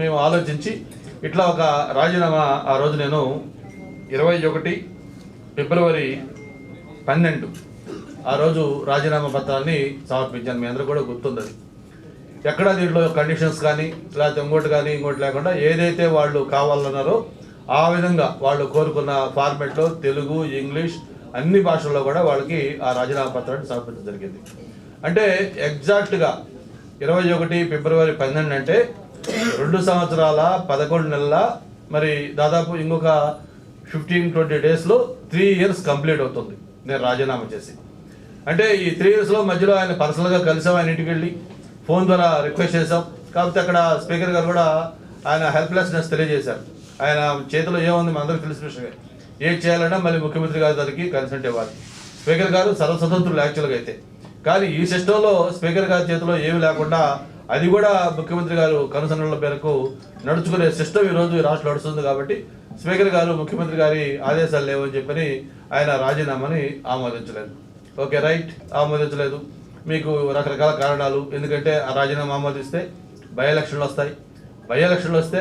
మేము ఆలోచించి ఇట్లా ఒక రాజీనామా ఆ రోజు నేను ఇరవై ఒకటి ఫిబ్రవరి పన్నెండు ఆ రోజు రాజీనామా పత్రాన్ని సమర్పించాను. మీ అందరూ కూడా గుర్తుంది ఎక్కడ దీంట్లో కండిషన్స్ కానీ లేకపోతే ఇంకోటి కానీ ఇంకోటి లేకుండా ఏదైతే వాళ్ళు కావాలన్నారో ఆ విధంగా వాళ్ళు కోరుకున్న ఫార్మెట్లో తెలుగు ఇంగ్లీష్ అన్ని భాషల్లో కూడా వాళ్ళకి ఆ రాజీనామా పత్రాన్ని సమర్పించడం జరిగింది. అంటే ఎగ్జాక్ట్గా ఇరవై ఒకటి ఫిబ్రవరి పన్నెండు అంటే రెండు సంవత్సరాల పదకొండు నెలల మరి దాదాపు ఇంకొక ఫిఫ్టీన్ ట్వంటీ డేస్లో త్రీ ఇయర్స్ కంప్లీట్ అవుతుంది నేను రాజీనామా చేసి. అంటే ఈ త్రీ ఇయర్స్లో మధ్యలో ఆయన పర్సనల్గా కలిసాం ఆయన ఇంటికి వెళ్ళి ఫోన్ ద్వారా రిక్వెస్ట్ చేసాం కాకపోతే అక్కడ స్పీకర్ గారు కూడా ఆయన హెల్ప్లెస్నెస్ తెలియజేశారు. ఆయన చేతిలో ఏముంది మనందరికీ తెలిసిన విషయమే. ఏం చేయాలన్నా మళ్ళీ ముఖ్యమంత్రి గారి దగ్గరికి కన్సల్ట్ ఇవ్వాలి. స్పీకర్ గారు సర్వస్వతంత్రులు యాక్చువల్గా అయితే. కానీ ఈ సిస్టంలో స్పీకర్ గారి చేతిలో ఏమీ లేకుండా అది కూడా ముఖ్యమంత్రి గారు కనుసన్నల మేరకు నడుచుకునే సిస్టమ్ ఈరోజు రాష్ట్రం నడుస్తుంది కాబట్టి స్పీకర్ గారు ముఖ్యమంత్రి గారి ఆదేశాలు లేవని చెప్పని ఆయన రాజీనామాని ఆమోదించలేదు. Okay right. ఆమోదించలేదు. మీకు రకరకాల కారణాలు. ఎందుకంటే ఆ రాజీనామా ఆమోదిస్తే బై ఎలక్షన్లు వస్తాయి. బై ఎలక్షన్లు వస్తే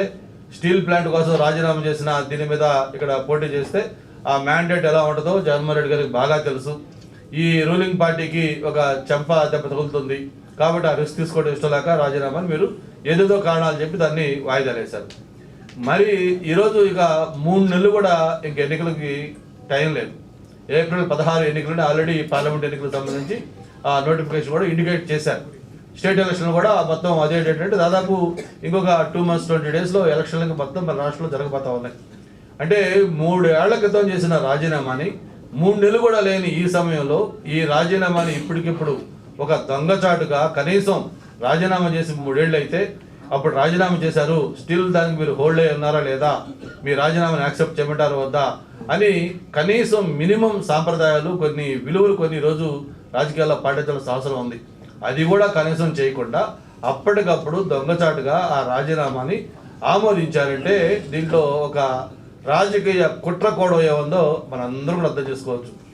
స్టీల్ ప్లాంట్ కోసం రాజీనామా చేసిన దీని మీద ఇక్కడ పోటీ చేస్తే ఆ మ్యాండేట్ ఎలా ఉంటుందో జగన్మోహన్ రెడ్డి గారికి బాగా తెలుసు. ఈ రూలింగ్ పార్టీకి ఒక చెంప దెబ్బ తగులుతుంది. కాబట్టి ఆ రిస్క్ తీసుకోవడం ఇష్టం లేక రాజీనామాని మీరు ఏదేదో కారణాలు చెప్పి దాన్ని వాయిదా వేశారు. మరి ఈరోజు ఇక మూడు నెలలు కూడా ఇంక ఎన్నికలకి టైం లేదు. ఏప్రిల్ పదహారు ఎన్నికలు ఆల్రెడీ పార్లమెంట్ ఎన్నికలకు సంబంధించి ఆ నోటిఫికేషన్ కూడా ఇండికేట్ చేశారు. స్టేట్ ఎలక్షన్ కూడా మొత్తం అదే డేట్ అంటే దాదాపు ఇంకొక టూ మంత్స్ ట్వంటీ డేస్లో ఎలక్షన్లకు మొత్తం మన రాష్ట్రంలో జరగబోతా ఉన్నాయి. అంటే మూడు ఏళ్ళ క్రితం చేసిన రాజీనామాని మూడు నెలలు కూడా లేని ఈ సమయంలో ఈ రాజీనామాని ఇప్పటికిప్పుడు ఒక దొంగచాటుగా కనీసం రాజీనామా చేసి మూడేళ్ళు అయితే అప్పుడు రాజీనామా చేశారు. స్టిల్ దానికి మీరు హోల్డ్ అయి ఉన్నారా లేదా? మీ రాజీనామాని యాక్సెప్ట్ చేయమంటారు వద్దా? అని కనీసం మినిమం సాంప్రదాయాలు కొన్ని విలువలు కొన్ని రోజు రాజకీయాల్లో పాటించాల్సిన అవసరం ఉంది. అది కూడా కనీసం చేయకుండా అప్పటికప్పుడు దొంగచాటుగా ఆ రాజీనామాని ఆమోదించారంటే దీంట్లో ఒక రాజకీయ కుట్ర కోణం ఏముందో మనందరం కూడా అర్థం చేసుకోవచ్చు.